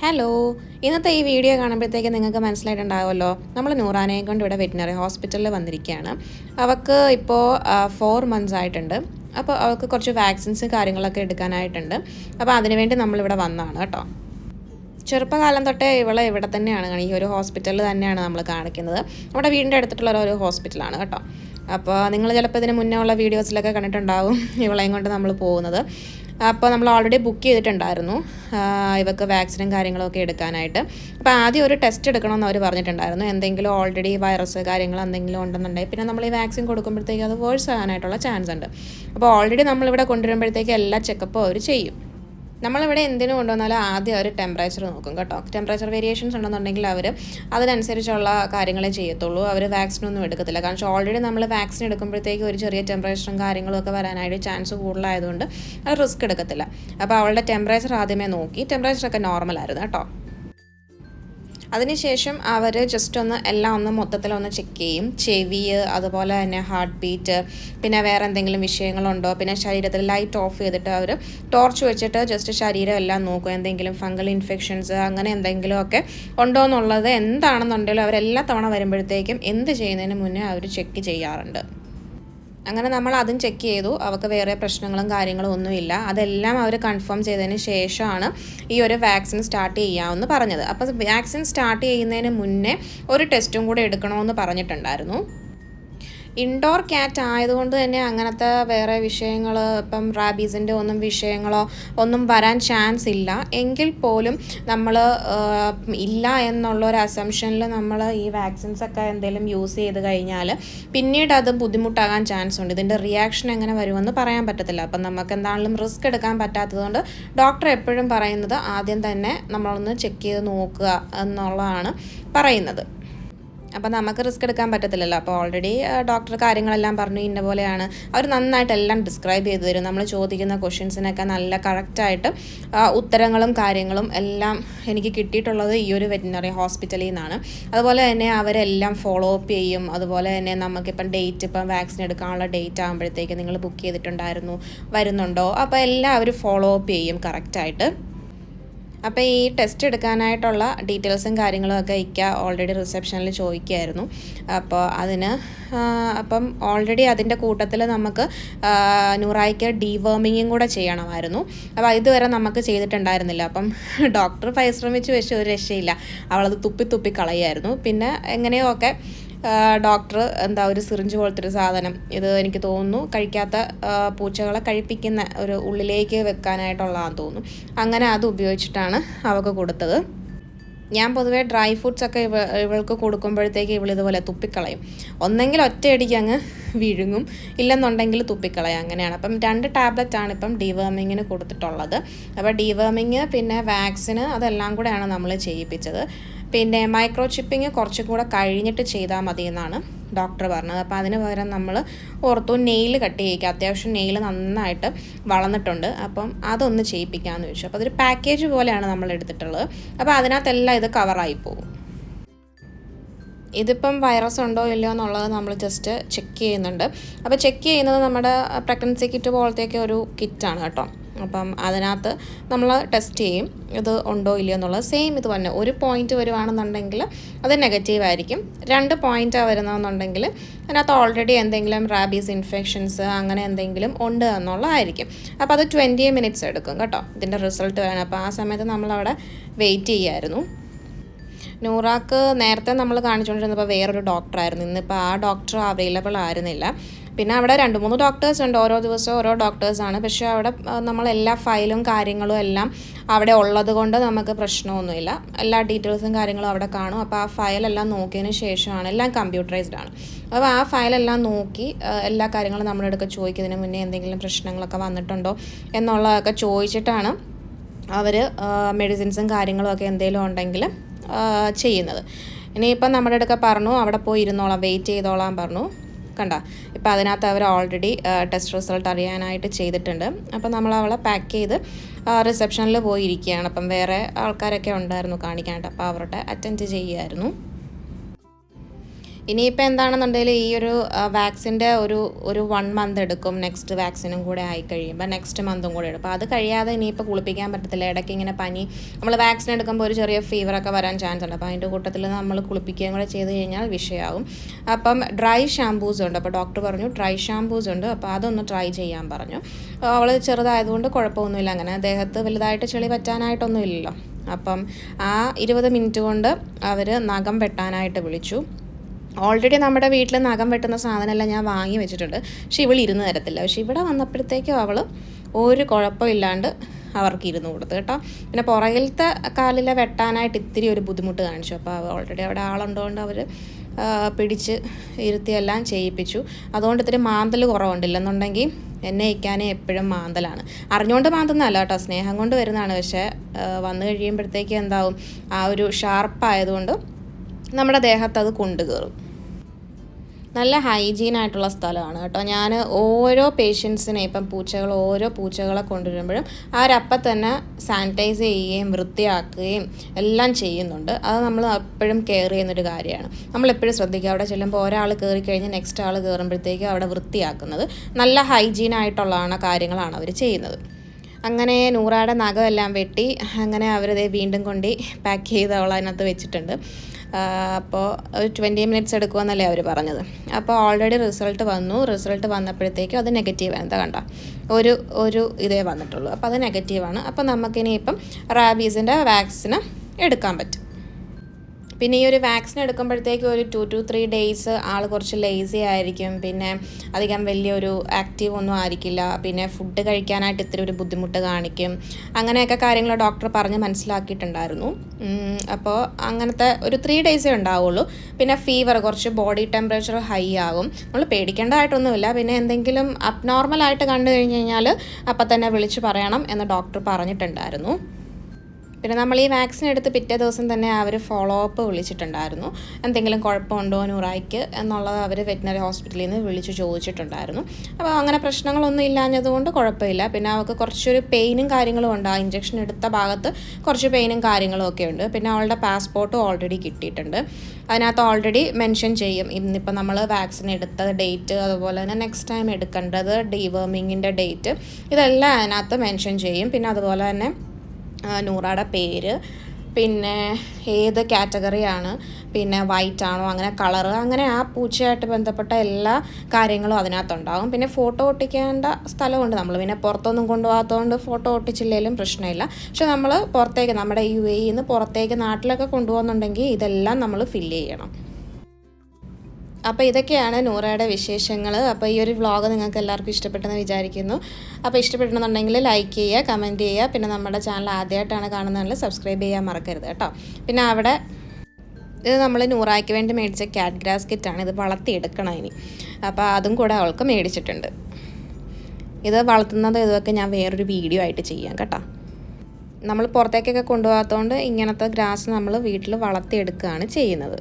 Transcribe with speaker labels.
Speaker 1: Hello ഇന്നത്തെ ഈ video കാണുമ്പോഴത്തേക്ക് നിങ്ങൾക്ക് മനസ്സിലായിട്ടുണ്ടാവുമല്ലോ. നമ്മൾ നൂറാനയെ കൊണ്ട് ഇവിടെ വെറ്റിനറി ഹോസ്പിറ്റലിൽ വന്നിരിക്കുകയാണ് അവൾക്ക് ഇപ്പോൾ ഫോർ മന്ത്സ് ആയിട്ടുണ്ട്. അപ്പോൾ അവൾക്ക് കുറച്ച് വാക്സിൻസ് കാര്യങ്ങളൊക്കെ എടുക്കാനായിട്ടുണ്ട്. അപ്പോൾ അതിനുവേണ്ടി നമ്മളിവിടെ വന്നതാണ് കേട്ടോ. ചെറുപ്പകാലം തൊട്ടേ ഇവളെ ഇവിടെ തന്നെയാണ് ഈ ഒരു ഹോസ്പിറ്റലിൽ തന്നെയാണ് നമ്മൾ കാണിക്കുന്നത്. നമ്മുടെ വീടിന്റെ അടുത്തിട്ടുള്ള ഒരു ഹോസ്പിറ്റലാണ് കേട്ടോ. അപ്പോൾ നിങ്ങൾ ചിലപ്പോൾ ഇതിന് മുന്നേ ഉള്ള വീഡിയോസിലൊക്കെ കണ്ടിട്ടുണ്ടാവും ഇവളെയും കൊണ്ട് നമ്മൾ പോകുന്നത്. അപ്പോൾ നമ്മൾ ഓൾറെഡി ബുക്ക് ചെയ്തിട്ടുണ്ടായിരുന്നു. ഇവർക്ക് വാക്സിനും കാര്യങ്ങളൊക്കെ എടുക്കാനായിട്ട്. അപ്പോൾ ആദ്യം ഒരു ടെസ്റ്റ് എടുക്കണമെന്ന് അവർ പറഞ്ഞിട്ടുണ്ടായിരുന്നു. എന്തെങ്കിലും ഓൾറെഡി വൈറസ് കാര്യങ്ങൾ എന്തെങ്കിലും ഉണ്ടെന്നുണ്ടെങ്കിൽ പിന്നെ നമ്മൾ ഈ വാക്സിൻ കൊടുക്കുമ്പോഴത്തേക്ക് അത് വേഴ്സ് ആകാനായിട്ടുള്ള ചാൻസ് ഉണ്ട്. അപ്പോൾ ഓൾറെഡി നമ്മളിവിടെ കൊണ്ടുവരുമ്പോഴത്തേക്ക് എല്ലാ ചെക്കപ്പും അവർ ചെയ്യും. നമ്മളിവിടെ എന്തിനു കൊണ്ടുവന്നാലും ആദ്യം അവർ ടെമ്പറേച്ചർ നോക്കും കേട്ടോ. ടെമ്പറേച്ചർ വേരിയേഷൻസ് ഉണ്ടെന്നുണ്ടെങ്കിൽ അവർ അതിനനുസരിച്ചുള്ള കാര്യങ്ങളെ ചെയ്യത്തുള്ളൂ. അവർ വാക്സിനൊന്നും എടുക്കത്തില്ല. കാരണം ഓൾറെഡി നമ്മൾ വാക്സിൻ എടുക്കുമ്പോഴത്തേക്ക് ഒരു ചെറിയ ടെമ്പറേച്ചറും കാര്യങ്ങളും ഒക്കെ വരാനായിട്ട് ചാൻസ് കൂടുതലായതുകൊണ്ട് അത് റിസ്ക് എടുക്കത്തില്ല. അപ്പോൾ അവളുടെ ടെമ്പറേച്ചർ ആദ്യമേ നോക്കി. ടെമ്പറേച്ചറൊക്കെ നോർമലായിരുന്നു കേട്ടോ. അതിനുശേഷം അവർ ജസ്റ്റ് ഒന്ന് എല്ലാം ഒന്ന് മൊത്തത്തിൽ ഒന്ന് ചെക്ക് ചെയ്യും. ചെവി അതുപോലെ തന്നെ ഹാർട്ട് ബീറ്റ് പിന്നെ വേറെ എന്തെങ്കിലും വിഷയങ്ങളുണ്ടോ? പിന്നെ ശരീരത്തിൽ ലൈറ്റ് ഓഫ് ചെയ്തിട്ട് അവർ ടോർച്ച് വെച്ചിട്ട് ജസ്റ്റ് ശരീരം എല്ലാം നോക്കും. എന്തെങ്കിലും ഫംഗൽ ഇൻഫെക്ഷൻസ് അങ്ങനെ എന്തെങ്കിലുമൊക്കെ ഉണ്ടോ എന്നുള്ളത് എന്താണെന്നുണ്ടെങ്കിലും അവരെല്ലാ തവണ വരുമ്പോഴത്തേക്കും എന്ത് ചെയ്യുന്നതിന് മുന്നേ അവർ ചെക്ക് ചെയ്യാറുണ്ട്. അങ്ങനെ നമ്മൾ അതും ചെക്ക് ചെയ്തു. അവർക്ക് വേറെ പ്രശ്നങ്ങളും കാര്യങ്ങളും ഒന്നുമില്ല. അതെല്ലാം അവർ കൺഫേം ചെയ്തതിന് ശേഷമാണ് ഈ ഒരു വാക്സിൻ സ്റ്റാർട്ട് ചെയ്യാമെന്ന് പറഞ്ഞത്. അപ്പോൾ വാക്സിൻ സ്റ്റാർട്ട് ചെയ്യുന്നതിന് മുന്നേ ഒരു ടെസ്റ്റും കൂടെ എടുക്കണമെന്ന് പറഞ്ഞിട്ടുണ്ടായിരുന്നു. ഇൻഡോർ ക്യാറ്റ് ആയതുകൊണ്ട് തന്നെ അങ്ങനത്തെ വേറെ വിഷയങ്ങൾ ഇപ്പം റാബീസിന്റെ ഒന്നും വിഷയങ്ങളോ ഒന്നും വരാൻ ചാൻസ് ഇല്ല. എങ്കിൽ പോലും നമ്മൾ ഇല്ല എന്നുള്ള ഒരു അസംഷനിൽ നമ്മൾ ഈ വാക്സിൻസ് ഒക്കെ എന്തെങ്കിലും യൂസ് ചെയ്ത് കഴിഞ്ഞാൽ പിന്നീട് അത് ബുദ്ധിമുട്ടാകാൻ ചാൻസ് ഉണ്ട്. ഇതിന്റെ റിയാക്ഷൻ എങ്ങനെ വരുമെന്ന് പറയാൻ പറ്റത്തില്ല. അപ്പം നമുക്ക് എന്താണെങ്കിലും റിസ്ക് എടുക്കാൻ പറ്റാത്തതുകൊണ്ട് ഡോക്ടർ എപ്പോഴും പറയുന്നത് ആദ്യം തന്നെ നമ്മളൊന്ന് ചെക്ക് ചെയ്ത് നോക്കുക എന്നുള്ളതാണ് പറയുന്നത്. അപ്പോൾ നമുക്ക് റിസ്ക് എടുക്കാൻ പറ്റത്തില്ലല്ലോ. അപ്പോൾ ഓൾറെഡി ഡോക്ടർ കാര്യങ്ങളെല്ലാം പറഞ്ഞു ഇന്ന പോലെയാണ്. അവർ നന്നായിട്ട് എല്ലാം ഡിസ്ക്രൈബ് ചെയ്തു തരും. നമ്മൾ ചോദിക്കുന്ന ക്വസ്റ്റ്യൻസിനൊക്കെ നല്ല കറക്റ്റായിട്ട് ഉത്തരങ്ങളും കാര്യങ്ങളും എല്ലാം എനിക്ക് കിട്ടിയിട്ടുള്ളത് ഈ ഒരു വെറ്റിനറി ഹോസ്പിറ്റലിൽ നിന്നാണ്. അതുപോലെ തന്നെ അവരെല്ലാം ഫോളോ അപ്പ് ചെയ്യും. അതുപോലെ തന്നെ നമുക്കിപ്പം ഡേറ്റ് ഇപ്പം വാക്സിൻ എടുക്കാനുള്ള ഡേറ്റ് ആകുമ്പോഴത്തേക്ക് നിങ്ങൾ ബുക്ക് ചെയ്തിട്ടുണ്ടായിരുന്നു വരുന്നുണ്ടോ? അപ്പോൾ എല്ലാം അവർ ഫോളോ അപ്പ് ചെയ്യും കറക്റ്റായിട്ട് അപ്പോൾ ഈ ടെസ്റ്റ് എടുക്കാനായിട്ടുള്ള ഡീറ്റെയിൽസും കാര്യങ്ങളും ഒക്കെ ഇക്ക ഓൾറെഡി റിസപ്ഷനിൽ ചോദിക്കുമായിരുന്നു അപ്പോൾ അതിന് അപ്പം ഓൾറെഡി അതിന്റെ കൂട്ടത്തിൽ നമുക്ക് നൂറായിക്ക ഡീവേമിങ്ങും കൂടെ ചെയ്യണമായിരുന്നു. അപ്പോൾ ഇതുവരെ നമുക്ക് ചെയ്തിട്ടുണ്ടായിരുന്നില്ല. അപ്പം ഡോക്ടർ പരിശ്രമിച്ച് വെച്ച് ഒരു രക്ഷയില്ല. അവളത് തുപ്പി തുപ്പി കളയായിരുന്നു. പിന്നെ എങ്ങനെയോ ഒക്കെ ഡോക്ടർ എന്താ ഒരു സിറിഞ്ച് പോലത്തെ ഒരു സാധനം ഇത് എനിക്ക് തോന്നുന്നു കഴിക്കാത്ത പൂച്ചകളെ കഴിപ്പിക്കുന്ന ഒരു ഉള്ളിലേക്ക് വെക്കാനായിട്ടുള്ളതാണെന്ന് തോന്നുന്നു. അങ്ങനെ അത് ഉപയോഗിച്ചിട്ടാണ് അവൾക്ക് കൊടുത്തത്. ഞാൻ പൊതുവേ ഡ്രൈ ഫ്രൂട്ട്സ് ഒക്കെ ഇവ ഇവൾക്ക് കൊടുക്കുമ്പോഴത്തേക്ക് ഇവൾ ഇതുപോലെ തുപ്പിക്കളയും. ഒന്നെങ്കിൽ ഒറ്റയടിക്ക് അങ്ങ് വിഴുങ്ങും ഇല്ലെന്നുണ്ടെങ്കിൽ തുപ്പിക്കളയും. അങ്ങനെയാണ്. അപ്പം രണ്ട് ടാബ്ലറ്റ് ആണ് ഇപ്പം ഡിവേമിങ്ങിന് കൊടുത്തിട്ടുള്ളത്. അപ്പോൾ ഡിവേമിങ് പിന്നെ വാക്സിന് അതെല്ലാം കൂടെയാണ് നമ്മൾ ചെയ്യിപ്പിച്ചത്. പിന്നെ മൈക്രോ ചിപ്പിങ് കുറച്ചും കൂടെ കഴിഞ്ഞിട്ട് ചെയ്താൽ മതി എന്നാണ് ഡോക്ടർ പറഞ്ഞത്. അപ്പോൾ അതിന് പകരം നമ്മൾ ഓർത്തു നെയിൽ കട്ട് ചെയ്യിക്കുക അത്യാവശ്യം നെയിൽ നന്നായിട്ട് വളർന്നിട്ടുണ്ട്. അപ്പം അതൊന്ന് ചെയ്യിപ്പിക്കാമെന്ന് ചോദിച്ചു. അപ്പോൾ അതൊരു പാക്കേജ് പോലെയാണ് നമ്മൾ എടുത്തിട്ടുള്ളത്. അപ്പോൾ അതിനകത്തെല്ലാം ഇത് കവറായി പോകും. ഇതിപ്പം വൈറസ് ഉണ്ടോ ഇല്ലയോ എന്നുള്ളത് നമ്മൾ ജസ്റ്റ് ചെക്ക് ചെയ്യുന്നുണ്ട്. അപ്പോൾ ചെക്ക് ചെയ്യുന്നത് നമ്മുടെ പ്രഗ്നൻസി കിറ്റ് പോലത്തെയൊക്കെ ഒരു കിറ്റാണ് കേട്ടോ. അപ്പം അതിനകത്ത് നമ്മൾ ടെസ്റ്റ് ചെയ്യും. ഇത് ഉണ്ടോ ഇല്ലയോ എന്നുള്ളത്. സെയിം ഇത് തന്നെ. ഒരു പോയിന്റ് വരുവാണെന്നുണ്ടെങ്കിൽ അത് നെഗറ്റീവ് ആയിരിക്കും. രണ്ട് പോയിന്റാണ് വരുന്നതെന്നുണ്ടെങ്കിൽ അതിനകത്ത് ഓൾറെഡി എന്തെങ്കിലും റാബീസ് ഇൻഫെക്ഷൻസ് അങ്ങനെ എന്തെങ്കിലും ഉണ്ട് എന്നുള്ളതായിരിക്കും. അപ്പോൾ അത് ട്വന്റി മിനിറ്റ്സ് എടുക്കും കേട്ടോ. ഇതിന്റെ റിസൾട്ട് വേണം അപ്പോൾ ആ സമയത്ത് നമ്മളവിടെ വെയിറ്റ് ചെയ്യായിരുന്നു. നൂറാക്ക് നേരത്തെ നമ്മൾ കാണിച്ചുകൊണ്ടിരുന്നപ്പോൾ വേറൊരു ഡോക്ടറായിരുന്നു ഇന്നിപ്പോൾ ആ ഡോക്ടർ അവൈലബിൾ ആയിരുന്നില്ല. പിന്നെ അവിടെ രണ്ട് മൂന്ന് ഡോക്ടേഴ്സ് ഉണ്ട്. ഓരോ ദിവസവും ഓരോ ഡോക്ടേഴ്സാണ് പക്ഷേ അവിടെ നമ്മളെല്ലാ ഫയലും കാര്യങ്ങളും എല്ലാം അവിടെ ഉള്ളത് കൊണ്ട് നമുക്ക് പ്രശ്നമൊന്നുമില്ല. എല്ലാ ഡീറ്റെയിൽസും കാര്യങ്ങളും അവിടെ കാണും. അപ്പോൾ ആ ഫയലെല്ലാം നോക്കിയതിന് ശേഷമാണ് എല്ലാം കമ്പ്യൂട്ടറൈസ്ഡ് ആണ്. അപ്പോൾ ആ ഫയലെല്ലാം നോക്കി എല്ലാ കാര്യങ്ങളും നമ്മുടെ അടുക്ക ചോദിക്കുന്നതിന് മുന്നേ എന്തെങ്കിലും പ്രശ്നങ്ങളൊക്കെ വന്നിട്ടുണ്ടോ എന്നുള്ളതൊക്കെ ചോദിച്ചിട്ടാണ് അവർ മെഡിസിൻസും കാര്യങ്ങളും ഒക്കെ എന്തെങ്കിലും ഉണ്ടെങ്കിൽ ചെയ്യുന്നത്. ഇനിയിപ്പം നമ്മുടെ അടുക്ക പറഞ്ഞു അവിടെ പോയി ഇരുന്നോളാം വെയിറ്റ് ചെയ്തോളാം പറഞ്ഞു. കണ്ട. ഇപ്പം അതിനകത്ത് അവർ ഓൾറെഡി ടെസ്റ്റ് റിസൾട്ട് അറിയാനായിട്ട് ചെയ്തിട്ടുണ്ട്. അപ്പം നമ്മൾ അവളെ പാക്ക് ചെയ്ത് റിസപ്ഷനിൽ പോയിരിക്കുകയാണ്. അപ്പം വേറെ ആൾക്കാരൊക്കെ ഉണ്ടായിരുന്നു കാണിക്കാനായിട്ട്. അപ്പോൾ അവരുടെ അറ്റൻഡ് ചെയ്യുമായിരുന്നു ഇനിയിപ്പോൾ എന്താണെന്നുണ്ടെങ്കിൽ ഈ ഒരു വാക്സിന്റെ ഒരു ഒരു വൺ മന്ത് എടുക്കും. നെക്സ്റ്റ് വാക്സിനും കൂടെ ആയി കഴിയുമ്പോൾ നെക്സ്റ്റ് മന്തും കൂടെ എടുക്കും. അപ്പോൾ അത് കഴിയാതെ ഇനിയിപ്പോൾ കുളിപ്പിക്കാൻ പറ്റത്തില്ല. ഇടയ്ക്ക് ഇങ്ങനെ പനി നമ്മൾ വാക്സിൻ എടുക്കുമ്പോൾ ഒരു ചെറിയ ഫീവറൊക്കെ വരാൻ ചാൻസ് ഉണ്ട്. അപ്പോൾ അതിന്റെ കൂട്ടത്തിൽ നമ്മൾ കുളിപ്പിക്കുകയും കൂടെ ചെയ്ത് കഴിഞ്ഞാൽ വിഷയമാവും അപ്പം ഡ്രൈ ഷാമ്പൂസ് ഉണ്ട്. അപ്പോൾ ഡോക്ടർ പറഞ്ഞു ഡ്രൈ ഷാമ്പൂസ് ഉണ്ട്. അപ്പോൾ അതൊന്ന് ട്രൈ ചെയ്യാൻ പറഞ്ഞു. അവൾ ചെറുതായതുകൊണ്ട് കുഴപ്പമൊന്നുമില്ല. അങ്ങനെ ദേഹത്ത് വലുതായിട്ട് ചെളി പറ്റാനായിട്ടൊന്നുമില്ലല്ലോ. അപ്പം ആ ഇരുപത് മിനിറ്റ് കൊണ്ട് അവർ നഖം വെട്ടാനായിട്ട് വിളിച്ചു. ഓൾറെഡി നമ്മുടെ വീട്ടിൽ നഖം വെട്ടുന്ന സാധനമെല്ലാം ഞാൻ വാങ്ങി വെച്ചിട്ടുണ്ട്. പക്ഷെ ഇവൾ ഇരുന്ന് തരത്തില്ല. പക്ഷെ ഇവിടെ വന്നപ്പോഴത്തേക്കും അവൾ ഒരു കുഴപ്പമില്ലാണ്ട് അവർക്ക് ഇരുന്ന് കൊടുത്തു കേട്ടോ. പിന്നെ പുറകിലത്തെ കാലിലെ വെട്ടാനായിട്ട് ഇത്തിരി ഒരു ബുദ്ധിമുട്ട് കാണിച്ചു. അപ്പോൾ ഓൾറെഡി അവിടെ ആളുണ്ടോണ്ട് അവർ പിടിച്ച് ഇരുത്തിയെല്ലാം ചെയ്യിപ്പിച്ചു. അതുകൊണ്ട് ഇത്തിരി മാന്തൽ കുറവുണ്ടില്ലെന്നുണ്ടെങ്കിൽ എന്നെ ഇക്കാനേ എപ്പോഴും മാന്തലാണ്. അറിഞ്ഞുകൊണ്ട് മാന്തുന്നല്ല കേട്ടോ. സ്നേഹം കൊണ്ട് വരുന്നതാണ്. പക്ഷേ വന്നു കഴിയുമ്പോഴത്തേക്ക് എന്താവും? ആ ഒരു ഷാർപ്പായതുകൊണ്ട് നമ്മുടെ ദേഹത്ത് അത് കൊണ്ടുകയറും. നല്ല ഹൈജീൻ ആയിട്ടുള്ള സ്ഥലമാണ് കേട്ടോ. ഞാൻ ഓരോ പേഷ്യൻസിനെ ഇപ്പം പൂച്ചകൾ ഓരോ പൂച്ചകളെ കൊണ്ടുവരുമ്പോഴും അവരപ്പം തന്നെ സാനിറ്റൈസ് ചെയ്യുകയും വൃത്തിയാക്കുകയും എല്ലാം ചെയ്യുന്നുണ്ട്. അത് നമ്മൾ എപ്പോഴും കെയർ ചെയ്യുന്നൊരു കാര്യമാണ്. നമ്മളെപ്പോഴും ശ്രദ്ധിക്കുക അവിടെ ചെല്ലുമ്പോൾ ഒരാൾ കയറി കഴിഞ്ഞ് നെക്സ്റ്റ് ആൾ കയറുമ്പോഴത്തേക്കും അവിടെ വൃത്തിയാക്കുന്നത് നല്ല ഹൈജീൻ ആയിട്ടുള്ളതാണ് കാര്യങ്ങളാണ് അവർ ചെയ്യുന്നത്. അങ്ങനെ നൂറാടെ നഖമെല്ലാം വെട്ടി അങ്ങനെ അവരത് വീണ്ടും കൊണ്ട് പാക്ക് ചെയ്ത് അവൾ അതിനകത്ത് വെച്ചിട്ടുണ്ട്. അപ്പോൾ ഒരു ട്വന്റി മിനിറ്റ്സ് എടുക്കുമെന്നല്ലേ അവർ പറഞ്ഞത്. അപ്പോൾ ഓൾറെഡി റിസൾട്ട് വന്നു. റിസൾട്ട് വന്നപ്പോഴത്തേക്കും അത് നെഗറ്റീവ് എന്താ കണ്ട? ഒരു ഒരു ഇതേ വന്നിട്ടുള്ളൂ. അപ്പോൾ അത് നെഗറ്റീവാണ് അപ്പോൾ നമുക്കിനിയിപ്പം റാബീസിന്റെ വാക്സിന് എടുക്കാൻ പറ്റും. പിന്നെ ഈ ഒരു വാക്സിൻ എടുക്കുമ്പോഴത്തേക്ക് ഒരു ടു ടു ത്രീ ഡേയ്സ് ആൾ കുറച്ച് ലേസി ആയിരിക്കും. പിന്നെ അധികം വലിയൊരു ആക്റ്റീവ് ഒന്നും ആയിരിക്കില്ല. പിന്നെ ഫുഡ് കഴിക്കാനായിട്ട് ഇത്തിരി ഒരു ബുദ്ധിമുട്ട് കാണിക്കും. അങ്ങനെയൊക്കെ കാര്യങ്ങൾ ഡോക്ടർ പറഞ്ഞ് മനസ്സിലാക്കിയിട്ടുണ്ടായിരുന്നു. അപ്പോൾ അങ്ങനത്തെ ഒരു ത്രീ ഡേയ്സേ ഉണ്ടാവുള്ളൂ. പിന്നെ ഫീവർ കുറച്ച് ബോഡി ടെമ്പറേച്ചർ ഹൈ ആകും നമ്മൾ പേടിക്കേണ്ടതായിട്ടൊന്നുമില്ല. പിന്നെ എന്തെങ്കിലും അബ്നോർമലായിട്ട് കണ്ടു കഴിഞ്ഞ് കഴിഞ്ഞാൽ അപ്പം തന്നെ വിളിച്ച് പറയണം എന്ന് ഡോക്ടർ പറഞ്ഞിട്ടുണ്ടായിരുന്നു. പിന്നെ നമ്മൾ ഈ വാക്സിൻ എടുത്ത് പിറ്റേ ദിവസം തന്നെ അവർ ഫോളോ അപ്പ് വിളിച്ചിട്ടുണ്ടായിരുന്നു. എന്തെങ്കിലും കുഴപ്പമുണ്ടോ നൂറായിക്ക് എന്നുള്ളത് അവർ വെറ്റിനറി ഹോസ്പിറ്റലിൽ നിന്ന് വിളിച്ച് ചോദിച്ചിട്ടുണ്ടായിരുന്നു. അപ്പോൾ അങ്ങനെ പ്രശ്നങ്ങളൊന്നും ഇല്ലാഞ്ഞതുകൊണ്ട് കുഴപ്പമില്ല. പിന്നെ അവൾക്ക് കുറച്ചൊരു പെയിനും കാര്യങ്ങളും ഉണ്ട്. ആ ഇഞ്ചക്ഷൻ എടുത്ത ഭാഗത്ത് കുറച്ച് പെയിനും കാര്യങ്ങളും ഒക്കെ ഉണ്ട്. പിന്നെ അവളുടെ പാസ്പോർട്ടും ഓൾറെഡി കിട്ടിയിട്ടുണ്ട്. അതിനകത്ത് ഓൾറെഡി മെൻഷൻ ചെയ്യും. ഇന്നിപ്പോൾ നമ്മൾ വാക്സിൻ എടുത്ത ഡേറ്റ് അതുപോലെ തന്നെ നെക്സ്റ്റ് ടൈം എടുക്കേണ്ടത് ഡീവേമിങ്ങിന്റെ ഡേറ്റ് ഇതെല്ലാം അതിനകത്ത് മെൻഷൻ ചെയ്യും. പിന്നെ അതുപോലെ തന്നെ നൂറയുടെ പേര്. പിന്നെ ഏത് കാറ്റഗറിയാണ്? പിന്നെ വൈറ്റ് ആണോ? അങ്ങനെ കളർ അങ്ങനെ ആ പൂച്ചയായിട്ട് ബന്ധപ്പെട്ട എല്ലാ കാര്യങ്ങളും അതിനകത്തുണ്ടാകും പിന്നെ ഫോട്ടോ ഒട്ടിക്കേണ്ട സ്ഥലമുണ്ട് നമ്മൾ പിന്നെ പുറത്തൊന്നും കൊണ്ടുപോകാത്തതുകൊണ്ട് ഫോട്ടോ ഒട്ടിച്ചില്ലെങ്കിലും പ്രശ്നമില്ല. പക്ഷെ നമ്മൾ പുറത്തേക്ക് നമ്മുടെ യു എ നിന്ന് പുറത്തേക്ക് നാട്ടിലൊക്കെ കൊണ്ടുപോകുന്നുണ്ടെങ്കിൽ ഇതെല്ലാം നമ്മൾ ഫില്ല് ചെയ്യണം. അപ്പോൾ ഇതൊക്കെയാണ് നൂറയുടെ വിശേഷങ്ങൾ അപ്പോൾ ഈ ഒരു വ്ളോഗ് നിങ്ങൾക്ക് എല്ലാവർക്കും ഇഷ്ടപ്പെട്ടെന്ന് വിചാരിക്കുന്നു. അപ്പോൾ ഇഷ്ടപ്പെട്ടെന്നുണ്ടെങ്കിൽ ലൈക്ക് ചെയ്യുക കമന്റ് ചെയ്യുക. പിന്നെ നമ്മുടെ ചാനൽ ആദ്യമായിട്ടാണ് കാണുന്നതെങ്കിൽ സബ്സ്ക്രൈബ് ചെയ്യാൻ മറക്കരുത് കേട്ടോ. പിന്നെ അവിടെ ഇത് നമ്മൾ നൂറായ്ക്ക് വേണ്ടി മേടിച്ച ക്യാറ്റ് ഗ്രാസ് കിറ്റാണ് ഇത് വളർത്തിയെടുക്കണം ഇനി. അപ്പോൾ അതും കൂടെ അവൾക്ക് മേടിച്ചിട്ടുണ്ട്. ഇത് വളർത്തുന്നത് ഇതൊക്കെ ഞാൻ വേറൊരു വീഡിയോ ആയിട്ട് ചെയ്യാം കേട്ടോ. നമ്മൾ പുറത്തേക്കൊക്കെ കൊണ്ടുപോകാത്തതുകൊണ്ട് ഇങ്ങനത്തെ ഗ്രാസ് നമ്മൾ വീട്ടിൽ വളർത്തിയെടുക്കുകയാണ് ചെയ്യുന്നത്.